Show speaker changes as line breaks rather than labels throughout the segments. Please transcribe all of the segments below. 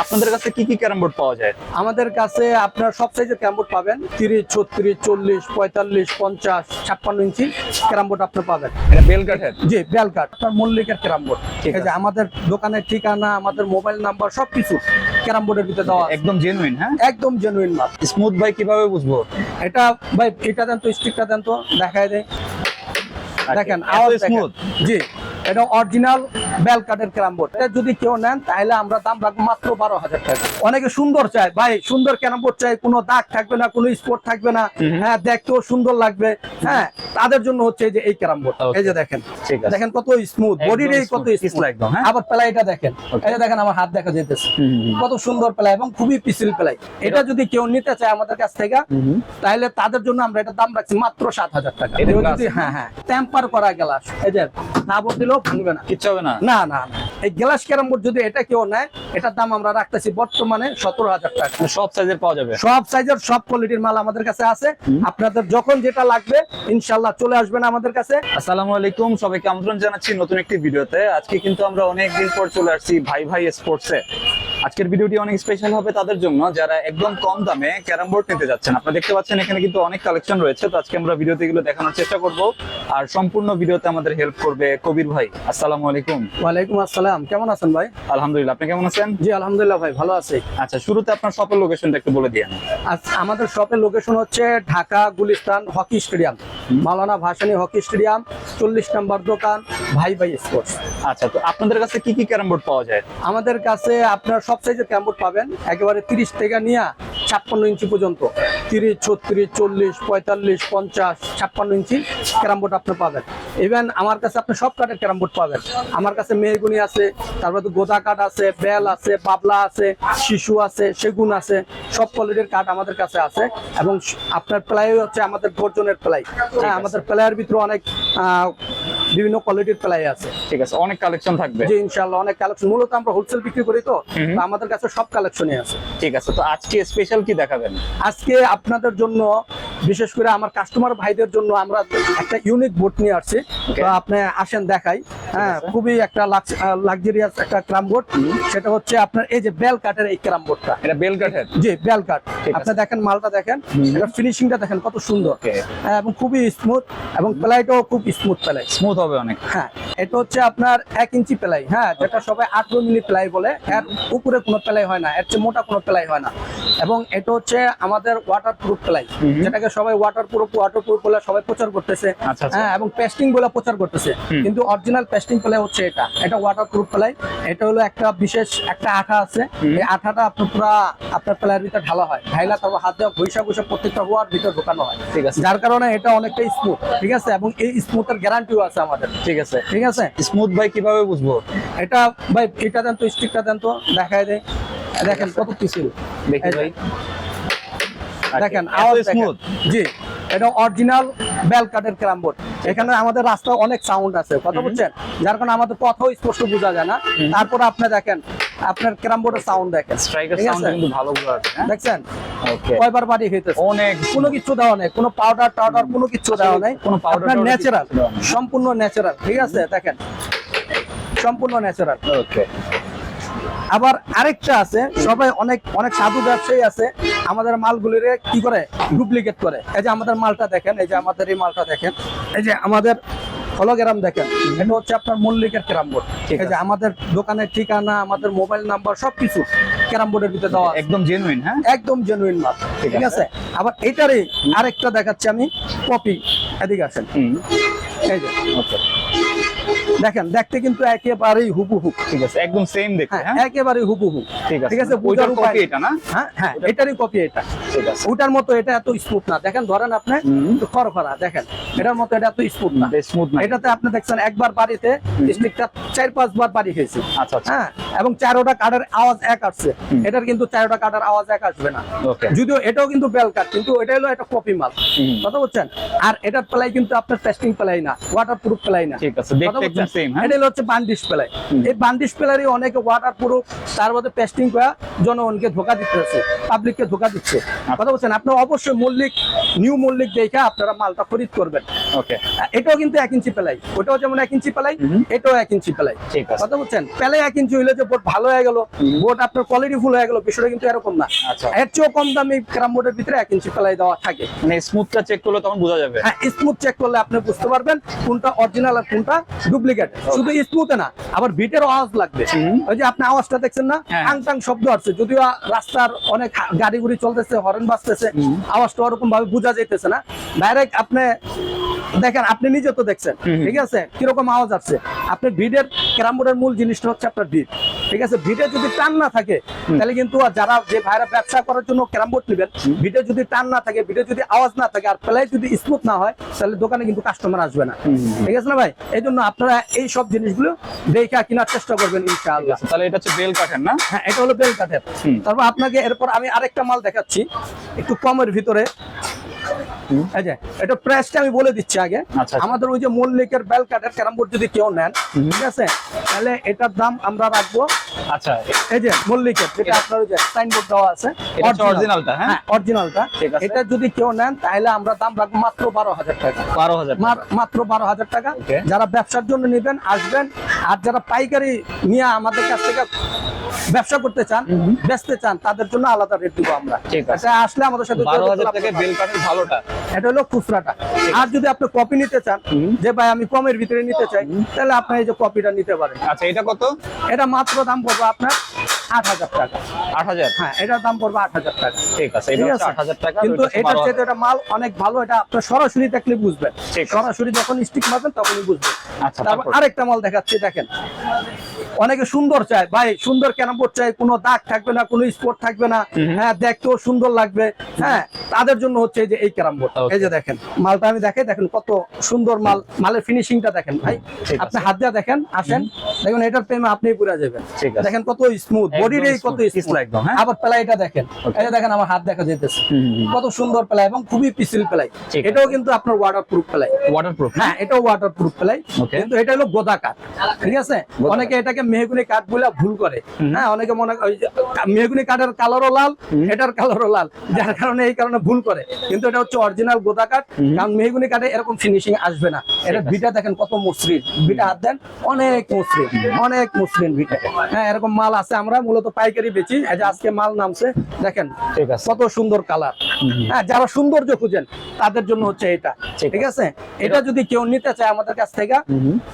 আপনাদের কাছে কি কি ক্যারাম বোর্ড পাওয়া যায়?
আমাদের কাছে আপনার সব সাইজের ক্যারাম বোর্ড পাবেন। তিরিশ ছত্রিশ চল্লিশ পঁয়তাল্লিশ পঞ্চাশ ছাপ্পান্ন ইঞ্চি ক্যারাম বোর্ড আপনি পাবেন। জি বেলকাট আপনার মল্লিকের ক্যারাম বোর্ড।
ঠিক আছে।
আমাদের দোকানের ঠিকানা আমাদের মোবাইল নাম্বার সবকিছু ক্যারাম বোর্ডের ভিতরে দেওয়া
একদম জেনুইন হ্যাঁ?
একদম জেনুইন মাল।
স্মুথ ভাই কীভাবে বুঝব?
এটা ভাই এটা দেন তো স্টিকটা দেন তো দেখায় দেয় দেখেন
এত
আওয়াজ দেখেন।
smooth?
জি। এটা অরিজিনাল বেল কাঠের ক্যারাম এটা যদি কেউ নেন তাহলে আমরা দাম রাখব মাত্র বারো হাজার টাকা। অনেকে সুন্দর চায়। ভাই সুন্দর ক্যারাম বোর্ড চাই। কোনো দাগ থাকবে না কোনো স্পট থাকবে না। হ্যাঁ দেখতেও সুন্দর লাগবে। হ্যাঁ তাদের জন্য হচ্ছে যে এই ক্যারাম বোর্ড
Okay.
এই যে দেখেন। দেখেন কত স্মুথ বডির কত স্মুথ
একদম, হ্যাঁ?
আবার প্লাইটা দেখেন. এই দেখেন আমার হাত দেখা যেতেছে। কত সুন্দর প্লাই এবং খুবই পিসিল প্লাই। এটা যদি কেউ নিতে চায় আমাদের কাছ থেকে তাহলে তাদের জন্য আমরা এটা দাম রাখছি মাত্র সাত হাজার টাকা। হ্যাঁ হ্যাঁ। টেম্পার করা গ্লাস এই যে দাবর দিলেও ভাঙবে না
কিচ্ছু হবে না
না না না। এই গ্লাস ক্যারাম বোর্ড যদি এটা কেউ নেয় এটার দাম আমরা রাখতেছি বর্তমানে সতেরো হাজার টাকা।
মানে সব সাইজের পাওয়া যাবে?
সব সাইজের সব কোয়ালিটির মাল আমাদের কাছে আছে। আপনাদের যখন যেটা লাগবে ইনশাল্লাহ চলে আসবেন আমাদের কাছে।
আসসালামু আলাইকুম সবাইকে আমন্ত্রণ জানাচ্ছি নতুন একটি ভিডিওতে। আজকে কিন্তু আমরা অনেক দিন পর চলে আসছি ভাই ভাই স্পোর্টসে আজকের ভিডিওটি অনেক স্পেশাল হবে তাদের জন্য। যারা একদম কম দামে ক্যারাম বোর্ড নিতে যাচ্ছেন আপনারা দেখতে পাচ্ছেন এখানে কিন্তু অনেক কালেকশন রয়েছে। তো আজকে আমরা ভিডিওতে এগুলো দেখানোর চেষ্টা করব। আর সম্পূর্ণ ভিডিওতে আমাদের হেল্প করবে কবির ভাই। আসসালামু আলাইকুম।
ওয়ালাইকুম আসসালাম। কেমন আছেন ভাই?
আলহামদুলিল্লাহ আপনি কেমন আছেন?
জি আলহামদুলিল্লাহ ভাই ভালো আছি।
আচ্ছা শুরুতে আপনার শপের লোকেশনটা একটু বলে দিয়েন।
আজ আমাদের শপের লোকেশন হচ্ছে Dhaka Gulistan hockey stadium. Maulana Bhasani hockey stadium চল্লিশ নম্বর দোকান ভাই ভাই স্পোর্টস।
আচ্ছা তো আপনাদের কাছে কি কি ক্যারাম বোর্ড পাওয়া যায়?
আমাদের কাছে আপনার সব সাইজের ক্যারাম বোর্ড পাবেন। একেবারে তিরিশ টাকা নিয়ে ছাপ্পান্ন ইঞ্চি পর্যন্ত। তিরিশ ছত্রিশ চল্লিশ পঁয়তাল্লিশ পঞ্চাশ ছাপ্পান্ন ইঞ্চি ক্যারামবোর্ড আপনি পাবেন। ইভেন আমার কাছে আপনি সব কাঠের ক্যারামবোর্ড পাবেন। আমার কাছে মেহগুনি আছে তারপরে গোদা কাঠ আছে বেল আছে বাবলা আছে শিশু আছে সেগুন আছে সব কোয়ালিটির কাঠ আমাদের কাছে আছে। এবং আপনার প্লাই হচ্ছে আমাদের গর্জনের প্লাই। হ্যাঁ আমাদের প্লাইয়ের ভিতরে অনেক আহ, বিভিন্ন কোয়ালিটির প্লাই আছে।
ঠিক আছে অনেক কালেকশন থাকবে।
জি ইনশাআল্লাহ অনেক কালেকশন মূলত আমরা হোলসেল বিক্রি করি তো তো আমাদের কাছে সব কালেকশনই আছে।
ঠিক আছে তো আজকে স্পেশাল কি দেখাবেন?
আজকে আপনাদের জন্য বিশেষ করে আমার কাস্টমার ভাইদের জন্য আমরা একটা ইউনিক বোট নিয়ে আসছি। তো আপনি আসেন দেখাই। হ্যাঁ খুবই একটা লাক্সারিয়াস একটা ক্রাম বোর্ড সেটা হচ্ছে আপনার এই যে বেল কাঠের এই ক্রাম বোর্ডটা
এটা বেল কাঠের
জি বেল কাঠ আপনি দেখেন মালটা দেখেন। এটা ফিনিশিংটা দেখেন কত সুন্দর। হ্যাঁ, এবং খুবই স্মুথ এবং প্লাইটাও খুব স্মুথ প্লাই।
স্মুথ হবে অনেক।
হ্যাঁ এটা হচ্ছে আপনার এক ইঞ্চি প্লাই। হ্যাঁ যেটা সবাই আঠারো মিলি প্লাই বলে। এর উপরে কোনো প্লাই হয় না এর চেয়ে মোটা কোনো প্লাই হয় না। এবং এটা হচ্ছে আমাদের ওয়াটার প্রুফ প্লাই যেটাকে সবাই ওয়াটার প্রুফ ওয়াটার প্রুফ বলে সবাই প্রচার করতেছে।
আচ্ছা, আচ্ছা।
হ্যাঁ এবং পেস্টিং বলে প্রচার করতেছে। কিন্তু অরিজিনাল পেস্টিং প্লাই হচ্ছে এটা। এটা ওয়াটার প্রুফ প্লাই এটা হলো একটা বিশেষ একটা আঠা আছে। এই আঠাটা আপনার পুরা আপনার প্লাইয়ের ভিতরে ঢালা হয়। ঢাইলা তারপর হাত দেওয়া ঘষা ঘষা প্রত্যেকটা ওয়ার ভিতরে ঢোকানো হয়।
ঠিক আছে।
যার কারণে এটা অনেকটাই স্মুথ ঠিক আছে? এবং এই স্মুথের গ্যারান্টিও আছে আমাদের।
ঠিক আছে।
ঠিক আছে?
স্মুথ ভাই কীভাবে বুঝব?
এটা ভাই এটা দেন তো স্টিকটা দেন তো দেখায় দেয় দেখেন কত পিছিল।
দেখি ভাই।
দেখেন আওয়াজ দেখেন। জি এটা অরিজিনাল বেল কাঠের এখানে আমাদের রাস্তায় অনেক সাউন্ড আছে কথা বুঝছেন? যার কারণে আমাদের কথাও স্পষ্ট বোঝা যায় না। তারপর আপনি দেখেন আপনার ক্যারামবোর্ডের সাউন্ড দেখেন।
স্ট্রাইকার সাউন্ড কিন্তু ভালো বোঝা যাচ্ছে হ্যাঁ?
দেখছেন? কয়বার বাড়ি হইতেছে?
অনেক
কোনো কিছু দেওয়া নেই কোনো পাউডার টাউডার কোনো কিছু দেওয়া নেই।
কোনো টাউডার
ন্যাচারাল। সম্পূর্ণ ন্যাচারাল ঠিক আছে? দেখেন সম্পূর্ণ ন্যাচারাল
ওকে
আবার আরেকটা আছে সবাই অনেক অনেক সাধু ব্যবসায়ী আছে আমাদের মালগুলির কি করে? ডুপ্লিকেট করে। এই যে আমাদের মালটা দেখেন এই যে আমাদের এই মালটা দেখেন এই যে আমাদের হলোগ্রাম দেখেন এটা হচ্ছে আপনার মল্লিকের ক্যারাম বোর্ড।
ঠিক
যে আমাদের দোকানের ঠিকানা আমাদের মোবাইল নাম্বার সবকিছু ক্যারাম বোর্ডের ভিতরে দেওয়া
একদম জেনুইন হ্যাঁ?
একদম জেনুইন মাল
ঠিক আছে।
আছে? আবার এটারই আরেকটা দেখাচ্ছি আমি কপি এদিকে আসেন। এই যে।
ওকে
দেখেন দেখতে কিন্তু একেবারেই হুবহু।
ঠিক আছে একদম সেম দেখতে
হ্যাঁ
হ্যাঁ?
একেবারেই হুবহু।
ঠিক আছে
ঠিক আছে
ওইটার কপি এটা না?
হ্যাঁ হ্যাঁ এটারই কপি এটা।
ঠিক আছে।
ওটার মতো এটা এত স্মুথ না। দেখেন ধরেন আপনি। খরখরা দেখেন। এটার মতো এটা এত স্মুথ না।
স্মুথ না।
এটাতে আপনি দেখছেন একবার বাড়িতে স্টিকটা চার পাঁচবার বাড়ি খেয়েছে
আচ্ছা আচ্ছা।
হ্যাঁ এবং চারোটা আওয়াজ এক আসছে। এটার কিন্তু চারোটা আওয়াজ এক আসবে না। যদিও এটাও কিন্তু বেল কিন্তু এটা হলো একটা কপি মাল কথা বলছেন আর এটার প্লাই কিন্তু আপনার টেস্টিং প্লাই না ওয়াটার প্রুফ প্লাই না।
ঠিক আছে দেখতে একদম সেম হ্যাঁ?
এটা হচ্ছে বান্ডিশ প্লাই এই বান্ডিশ প্লারই অনেকে ওয়াটার প্রুফ তার মধ্যে পেস্টিং করে জনগণকে ধোকা দিতেছে পাবলিককে ধোকা দিচ্ছে।
আচ্ছা।
কথা বলছেন আপনার অবশ্যই মল্লিক নিউ মল্লিক দেখে আপনারা মালটা খরিদ করবেন।
ওকে
এটাও কিন্তু এক ইঞ্চি পেলাই। ওটাও যেমন এক ইঞ্চি পেলাই এটাও এক ইঞ্চি পেলাই।
ঠিক আছে।
কথা বলছেন পেলে এক ইঞ্চি হইলে যে বোট ভালো হয়ে গেল। বোট আপনার কোয়ালিটি ফুল হয়ে গেল বিষয়টা কিন্তু এরকম না।
আচ্ছা।
এর চেয়েও কম দামি ক্রাম বোর্ডের ভিতরে এক ইঞ্চি পেলাই দেওয়া থাকে।
মানে স্মুথটা চেক করলে তখন বোঝা যাবে।
হ্যাঁ স্মুথ চেক করলে আপনি বুঝতে পারবেন কোনটা অরিজিনাল আর কোনটা ডুপ্লিকেট শুধু স্মুথে না আবার বিটের আওয়াজ লাগবে। ওই যে আপনি আওয়াজটা দেখছেন না
হ্যাঁ।
টাং টাং শব্দ আসছে। যদিও রাস্তার অনেক গাড়ি গুড়ি চলতেছে হরেন বাজতেছে আওয়াজটা ওরকম ভাবে বোঝা যাইতেছে না। ডাইরেক্ট আপনি দেখেন আপনি নিজে তো দেখছেন ঠিক আছে? কীরকম আওয়াজ আসছে? আপনি ভিডের ক্যারামবোর্ডের মূল জিনিসটা হচ্ছে আপনার ভিড ঠিক আছে? ভিডে যদি টান না থাকে তাহলে কিন্তু যারা যে ভাইরা ব্যবসা করার জন্য ক্যারামবোর্ড নেবেন ভিডে যদি টান না থাকে ভিডে যদি আওয়াজ না থাকে আর প্লাই যদি স্মুথ না হয় তাহলে দোকানে কিন্তু কাস্টমার আসবে না। ঠিক আছে না ভাই? এই জন্য আপনারা এই সব জিনিসগুলো দেখে কেনার চেষ্টা করবেন ইনশাআল্লাহ।
তাহলে এটা হচ্ছে বেল কাঠের না?
হ্যাঁ এটা হলো বেল কাঠের। তারপর আপনাকে এরপর আমি আরেকটা মাল দেখাচ্ছি একটু কমের ভিতরে।
হুম।
এটা প্রাইসটা আমি বলে দিচ্ছি আগে।
আচ্ছা, আচ্ছা।
আমাদের ওই যে মল্লিকের বেল কাঠের ক্যারাম বোর্ড যদি কেউ নেন ঠিক আছে? তাহলে এটার দাম আমরা রাখব।
আচ্ছা
এই যে মল্লিকের যেটা আপনার ওই যে সাইনবোর্ড দেওয়া আছে
অরিজিনালটা হ্যাঁ?
অরিজিনালটা
ঠিক আছে।
এটা যদি কেউ নেন তাহলে আমরা দাম রাখব মাত্র বারো হাজার টাকা।
বারো হাজার
মাত্র বারো হাজার টাকা। যারা ব্যবসার জন্য নেবেন আসবেন। আর যারা পাইকারি নিয়ে আমাদের কাছ থেকে ব্যবসা করতে চান। বেচতে চান তাদের জন্য আলাদা রেট দিব আমরা। এটা আসলে আমাদের সাথে
ভালোটা।
এটা হলো খুচরাটা। আর যদি আপনি কপি নিতে চান যে ভাই আমি কমের ভিতরে নিতে চাই তাহলে আপনি এই যে কপিটা নিতে পারেন।
আচ্ছা এটা কত?
এটা মাত্র দাম পড়বে আপনার আট হাজার টাকা।
আট হাজার?
হ্যাঁ এটার দাম পড়বে আট হাজার টাকা।
ঠিক আছে? আট হাজার টাকা
কিন্তু এটার চেয়ে এটা মাল অনেক ভালো এটা আপনার সরাসরি দেখলে বুঝবেন। সরাসরি যখন স্টিক মারবেন তখনই বুঝবেন।
আচ্ছা,
তারপর? আরেকটা মাল দেখাচ্ছি দেখেন। অনেকে সুন্দর চায়। ভাই সুন্দর কেন বোর্ড চাই? কোনো দাগ থাকবে না কোনো স্পট থাকবে না। হ্যাঁ দেখতেও সুন্দর লাগবে। হ্যাঁ তাদের জন্য হচ্ছে এই যে এই ক্যারাম বোর্ড. এই যে দেখেন মালটা আমি দেখে দেখেন কত সুন্দর মাল। মালের ফিনিশিংটা দেখেন ভাই। আপনি হাত দিয়ে দেখেন আসেন। দেখুন এটার প্রেমে আপনি পুরা যাবেন।
ঠিক আছে।
দেখেন কত স্মুথ বডির কত স্মুথ
একদম, হ্যাঁ?
আবার প্লাইটা দেখেন. এই যে দেখেন আমার হাত দেখা
হুম।
কত সুন্দর প্লাই এবং খুবই পিসিল প্লাই। এটাও কিন্তু আপনার ওয়াটার প্রুফ প্লাই
ওয়াটারপ্রুফ
হ্যাঁ এটাও ওয়াটার প্রুফ প্লাই কিন্তু এটা হলো গোদা কাঠ ঠিক আছে? অনেকে এটাকে মেহগুনি কাঠ বলে ভুল করে। হ্যাঁ অনেকে মনে মেহগুনি কাঠের কালারও লাল। এটার কালারও লাল। যার কারণে এই কারণে ভুল করে। কিন্তু এটা হচ্ছে অরিজিনাল গোদা কাঠ কারণ মেহগুনি কাঠে এরকম ফিনিশিং আসবে না। এটা। ভিটা দেখেন কত মসৃণ। ভিটা হাত দেন অনেক মসৃণ। অনেক মসৃণ ভিটা হ্যাঁ এরকম মাল আছে আমরা মূলত পাইকারি বেচি। এই যে আজকে মাল নামছে দেখেন
ঠিক আছে।
কত সুন্দর কালার। হ্যাঁ যারা সৌন্দর্য খুঁজেন তাদের জন্য হচ্ছে এটা।
ঠিক
আছে। এটা যদি কেউ নিতে চায় আমাদের কাছ থেকে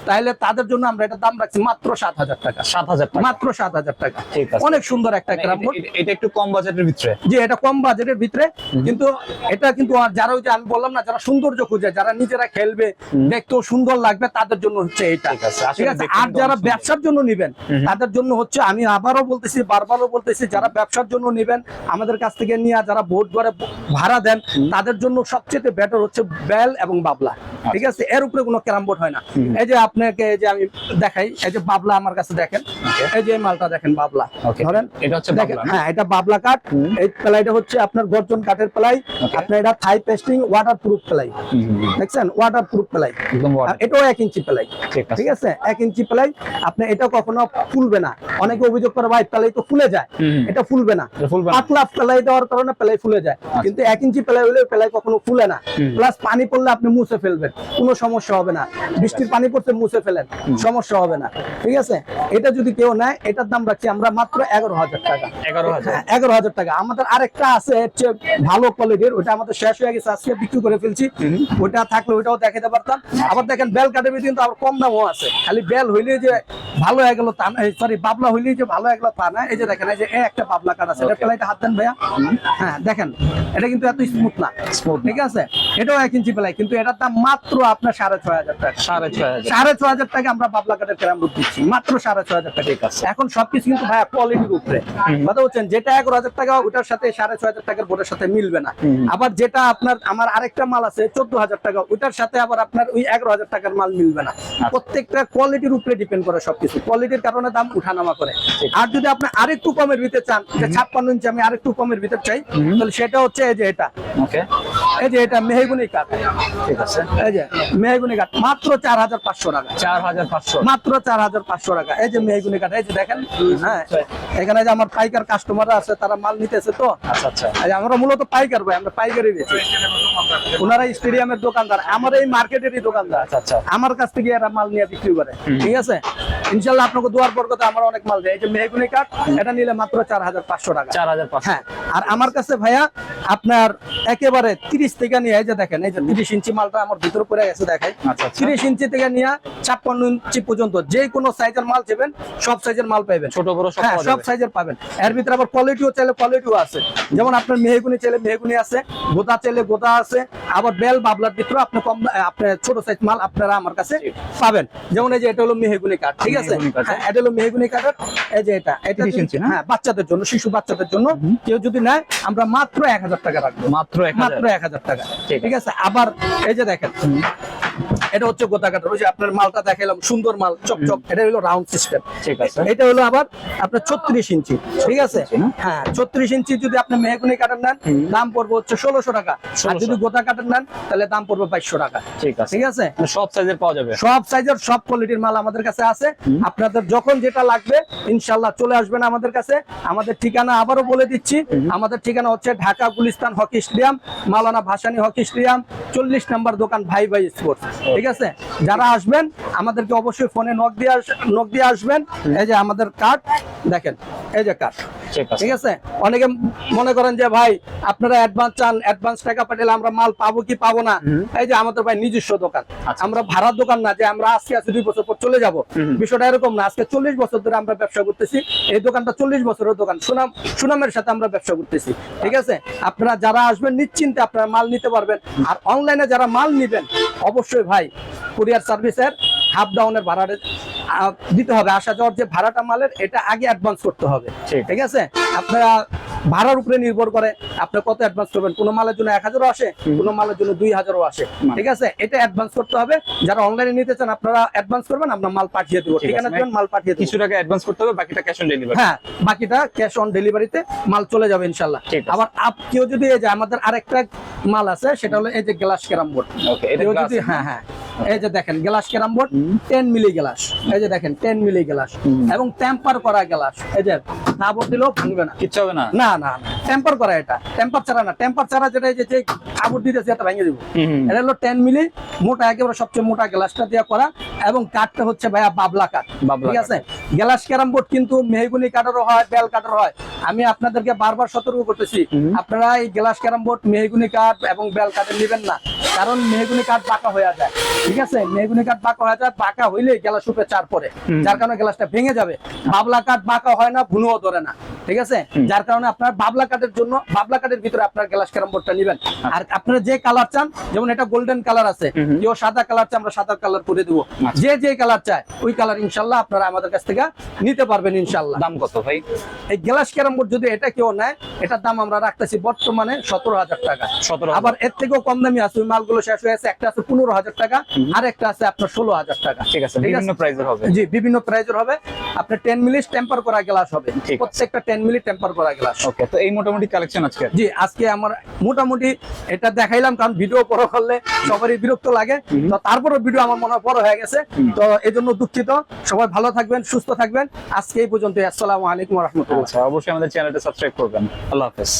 তাহলে তাদের জন্য আমরা এটা দাম রাখছি মাত্র সাত হাজার টাকা।
সাত হাজার
মাত্র সাত হাজার টাকা।
ঠিক আছে।
অনেক সুন্দর একটা
মানে
ক্রাম
এটা- একটু কম বাজেটের ভিতরে?
যে এটা কম বাজেটের ভিতরে। কিন্তু এটা কিন্তু যারা ওই যে আমি বললাম না যারা সৌন্দর্য খুঁজে যারা নিজেরা খেলবে দেখতেও সুন্দর লাগবে তাদের জন্য হচ্ছে এটা।
ঠিক আছে,
আর যারা। ব্যবসার জন্য নিবেন। তাদের জন্য হচ্ছে আমি আবারও বলতেছি বারবারও বলতেছি যারা ব্যবসার জন্য নিবেন আমাদের কাছ থেকে নিয়ে যারা ভোট ঘরে ভাড়া দেন তাদের জন্য সবচেয়ে বেটার হচ্ছে বেল এবং বাবলা। ঠিক আছে? এর উপরে কোনো ক্যারাম বোর্ড হয় না। এই যে আপনাকে এই যে আমি দেখাই এই যে বাবলা আমার কাছে দেখেন। এই যে মালটা দেখেন বাবলা। ধরেন?
এটা হচ্ছে
হ্যাঁ এটা বাবলা কাঠ। এই প্লাইটা হচ্ছে আপনার গর্জন কাঠের প্লাই। আপনার এটা থাই পেস্টিং ওয়াটার প্রুফ প্লাই। দেখছেন? ওয়াটার প্রুফ প্লাই এটাও এক ইঞ্চি প্লাই।
ঠিক আছে?
এক ইঞ্চি প্লাই। আপনি এটা কখনো ফুলবে না। অনেকে অভিযোগ করে ভাই প্লাই তো ফুলে যায়। এটা ফুলবে না? পাতলা প্লাই দেওয়ার কারণে প্লাই ফুলে যায়। কিন্তু এক ইঞ্চি প্লাই হলে প্লাই কখনো ফুলে না। প্লাস পানি পড়লে আপনি মুছে ফেলবেন। কোনো সমস্যা হবে না। বৃষ্টির পানি পড়তে মুছে ফেলেন। সমস্যা হবে না। ঠিক আছে? এটা যদি কেউ নেয় এটার দাম রাখছি আমরা মাত্র এগারো হাজার টাকা।
এগারো হাজার।
হ্যাঁ, এগারো হাজার টাকা। আমাদের আরেকটা আছে হচ্ছে ভালো কোয়ালিটির ওটা আমাদের শেষ হয়ে গেছে আজকে বিক্রি করে ফেলছি। ওটা থাকলে ওটাও দেখাতে পারতাম। আবার দেখেন বেল কাটে কিন্তু আবার কম দামও আছে। খালি বেল হইলে যে ভালো হয়ে গেল সরি বাবলা হইলে যে ভালো হয়ে গেল তা না এই যে দেখেন এই যে একটা বাবলা কাট আছে এটা. হাত দেন ভাইয়া। হ্যাঁ দেখেন এটা কিন্তু এত স্মুথ না।
না।
ঠিক আছে? এটাও এক ইঞ্চি পেলাই কিন্তু এটার দাম মাত্র আপনার সাড়ে ছয় হাজার টাকা।
সাড়ে ছয় হাজার।
সাড়ে ছয় হাজার টাকা আমরা বাবলা কাঠের ক্যারাম বুট দিচ্ছি মাত্র সাড়ে ছয় হাজার টাকা। এখন সবকিছু কিন্তু ভাইয়া কোয়ালিটির উপরে। কথা বলছেন যেটা এগারো হাজার টাকা ওটার সাথে সাড়ে ছয় হাজার টাকার বোর্ডের সাথে মিলবে না। আবার যেটা আপনার আমার আরেকটা মাল আছে চোদ্দ হাজার টাকা ওটার সাথে আবার আপনার ওই এগারো হাজার টাকার মাল মিলবে না। প্রত্যেকটা কোয়ালিটির উপরে ডিপেন্ড করে সবকিছু। কোয়ালিটির কারণে দাম উঠানামা করে। আর যদি আপনি আরেকটু কমের ভিতরে চান যে ছাপ্পান্ন ইঞ্চি আমি আরেকটু কমের ভিতরে চাই তাহলে সেটা হচ্ছে এই যে এটা।
ওকে।
এই যে এটা মেহগুনি কাঠ।
ঠিক আছে।
এই যে মেহগুনি কাঠ মাত্র চার হাজার পাঁচশো টাকা।
চার হাজার পাঁচশো।
মাত্র চার হাজার পাঁচশো টাকা। এই যে মেহেগুনি কাঠ এই যে দেখেন হ্যাঁ এখানে যে আমার পাইকার কাস্টমার আছে তারা মাল নিতেছে তো।
আচ্ছা আচ্ছা।
আমরা মূলত পাইকার ভাই আমরা পাইকারি বেচি। ওনারা স্টেডিয়ামের দোকানদার আমার এই মার্কেটেরই দোকানদার।
আচ্ছা আচ্ছা।
আমার কাছ থেকে এরা মাল নিয়ে বিক্রি করে। ঠিক আছে? ইনশাল্লাহ আপনাকে দুয়ার পর কথা আমার অনেক মাল দেয়। এই যে মেহগুনি কাঠ এটা নিলে মাত্র চার হাজার পাঁচশো টাকা।
চার হাজার পাঁচশো।
হ্যাঁ আর আমার কাছে ভাইয়া আপনার একেবারে তিরিশ থেকে নিয়ে এই যে দেখেন এই যে তিরিশ ইঞ্চি মালটা আমার ভিতরে পড়ে গেছে দেখাই
আচ্ছা
তিরিশ ইঞ্চি থেকে নিয়ে ছাপ্পান্ন ইঞ্চি পর্যন্ত যে কোনো সাইজের মাল চাইবেন সব সাইজের মাল পাইবেন।
ছোট বড় সব
হ্যাঁ সব সাইজের পাবেন। এর ভিতরে আবার কোয়ালিটিও চাইলে কোয়ালিটিও আছে। যেমন আপনার মেহগুনি চাইলে মেহগুনি আছে গোদা চাইলে গোদা আছে আবার বেল বাবলার ভিতরে আপনি কম আপনার ছোট সাইজ মাল আপনারা আমার কাছে পাবেন। যেমন এই যে এটা হলো মেহগুনি কাঠ ঠিক আছে?
কাঠ,
হ্যাঁ এটা হলো মেহেগুনি কাঠের এই যে এটা। এটা
30 না?
হ্যাঁ বাচ্চাদের জন্য শিশু বাচ্চাদের জন্য কেউ যদি নেয় আমরা মাত্র এক হাজার টাকা রাখব।
মাত্র এক
মাত্র এক হাজার টাকা।
ঠিক
ঠিক আছে? আবার এই যে দেখেন এটা হচ্ছে গোতা কাটার ওই যে আপনার মালটা দেখালাম সুন্দর মাল চকচক। এটা হলো রাউন্ড সিস্টেম
ঠিক আছে।
এটা হলো আবার আপনার ছত্রিশ ইঞ্চি ঠিক আছে? হ্যাঁ ছত্রিশ ইঞ্চি যদি আপনি মেহগুনি কাটার নেন দাম পড়বে হচ্ছে ষোলোশো টাকা। আর যদি গোতা কাটার নেন তাহলে দাম পড়বে বাইশশো টাকা।
ঠিক আছে।
ঠিক আছে?
মানে সব সাইজের পাওয়া যাবে।
সব সাইজের সব কোয়ালিটির মাল আমাদের কাছে আছে। আপনাদের যখন যেটা লাগবে ইনশাল্লাহ চলে আসবেন আমাদের কাছে। আমাদের ঠিকানা আবারও বলে দিচ্ছি। আমাদের ঠিকানা হচ্ছে Dhaka Gulistan hockey stadium Maulana Bhasani hockey stadium চল্লিশ নাম্বার দোকান ভাই ভাই স্পোর্টস। ঠিক আছে? যারা আসবেন আমাদেরকে অবশ্যই ফোনে নক দিয়ে নক দিয়ে আসবেন। এই যে আমাদের কার্ড দেখেন এই যে কার্ড
ঠিক আছে।
অনেকে মনে করেন যে ভাই আপনারা অ্যাডভান্স চান অ্যাডভান্স টাকা পাঠালে আমরা মাল পাবো কি পাবো না? এই যে আমাদের ভাই নিজস্ব দোকান।
আচ্ছা।
আমরা ভাড়ার দোকান না যে আমরা আজকে আজকে দুই বছর পর চলে যাব। বিষয়টা এরকম না। আজকে চল্লিশ বছর ধরে আমরা ব্যবসা করতেছি। এই দোকানটা চল্লিশ বছরের দোকান। সুনাম সুনামের সাথে আমরা ব্যবসা করতেছি। ঠিক আছে? আপনারা যারা আসবেন নিশ্চিন্তে আপনারা মাল নিতে পারবেন। আর অনলাইনে যারা মাল নিবেন অবশ্যই ভাই কুরিয়ার সার্ভিসের হাফ ডাউনের ভাড়া দিতে হবে। আসা যাওয়ার যে ভাড়াটা মালের এটা আগে অ্যাডভান্স করতে হবে।
ঠিক।
আছে? আপনারা ভাড়ার উপরে নির্ভর করে আপনি কত অ্যাডভান্স করবেন। কোনো মালের জন্য এক হাজারও আসে কোনো মালের জন্য দুই হাজারও আসে। ঠিক আছে? এটা অ্যাডভান্স করতে হবে। যারা অনলাইনে নিতে চান আপনারা অ্যাডভান্স করবেন আমরা মাল পাঠিয়ে দেবো।
ঠিক আছে,
ঠিকানা দিবেন মাল পাঠিয়ে
কিছু টাকা অ্যাডভান্স করতে হবে বাকিটা ক্যাশ অন ডেলিভারি
হ্যাঁ বাকিটা ক্যাশ অন ডেলিভারিতে মাল চলে যাবে ইনশাল্লাহ আবার আপ কেউ যদি এই যে আমাদের আরেকটা মাল আছে সেটা হলো এই যে গ্লাস ক্যারাম বোর্ড
ওকে এটা
কেউ যদি হ্যাঁ হ্যাঁ। এই যে দেখেন glass carrom board ten milli glass. এই যে দেখেন টেন মিলি গ্লাস। এবং টেম্পার করা গ্লাস। এই যে কাপড় দিলেও ভাঙবে না।
কিচ্ছু হবে না
না না। টেম্পার করা এটা। টেম্পার ছাড়া না। টেম্পার ছাড়া যেটা যে দিতেছে এটা ভেঙে দিব। এটা হলো টেন মিলি মোটা একেবারে সবচেয়ে মোটা গ্লাসটা দিয়ে করা। এবং কাঠটা হচ্ছে ভাইয়া বাবলা কাঠ ঠিক আছে? গ্লাস ক্যারাম বোর্ড কিন্তু মেহগুনি কাঠেরও হয় বেল হয়। আমি আপনাদেরকে বারবার সতর্ক করতেছি। আপনারা এই গ্লাস ক্যারাম বোর্ড মেহগুনি কাঠ এবং বেল কাঠের নেবেন না। কারণ মেহগুনি কাঠ বাঁকা হয়ে যায়। ঠিক আছে? মেহগুনি কাঠ বাঁকা হয়ে যায় বাঁকা হইলে গ্লাস উপরে চার পরে যার কারণে গ্লাসটা ভেঙে যাবে। বাবলা কাঠ বাঁকা হয় না ভুনুও ধরে না। ঠিক আছে? যার কারণে আপনার বাবলা কাঠের জন্য বাবলা কাঠের ভিতরে আপনার গ্লাস ক্যারাম বোর্ডটা নেবেন। আর আপনারা যে কালার চান যেমন এটা গোল্ডেন কালার আছে কেউ সাদা কালার চান আমরা সাদা কালার করে দেবো। যে যে কালার চায় ওই কালার ইনশাল্লাহ আপনারা আমাদের কাছ থেকে নিতে পারবেন ইনশাল্লাহ।
দাম কত ভাই?
এই গ্লাস ক্যারাম বোর্ড যদি এটা কেউ নেয় এটার দাম আমরা রাখতেছি বর্তমানে সতেরো হাজার টাকা।
সতেরো
আবার এর থেকেও কম দামি আছে ওই মালগুলো শেষ হয়ে গেছে একটা আছে পনেরো হাজার টাকা আর একটা আছে আপনার ষোলো হাজার টাকা।
ঠিক আছে বিভিন্ন প্রাইজের হবে।
জি বিভিন্ন প্রাইজের হবে। আপনার মিনিট টেম্পার করা গ্লাস হবে। প্রত্যেকটা মিনিট টেম্পার করা গ্লাস
ওকে তো এই মোটামুটি কালেকশন আজকে।
জি আজকে আমার মোটামুটি এটা দেখাইলাম কারণ ভিডিও বড় করলে সবারই বিরক্ত লাগে। তো তারপরে ভিডিও আমার মনে হয় বড় হয়ে গেছে। তো এই জন্য দুঃখিত। সবাই ভালো থাকবেন সুস্থ থাকবেন। আজকে এই পর্যন্ত আসসালামু আলাইকুম রহমতুল্লাহ।
আচ্ছা অবশ্যই আমাদের চ্যানেলটা সাবস্ক্রাইব করবেন। আল্লাহ হাফেজ।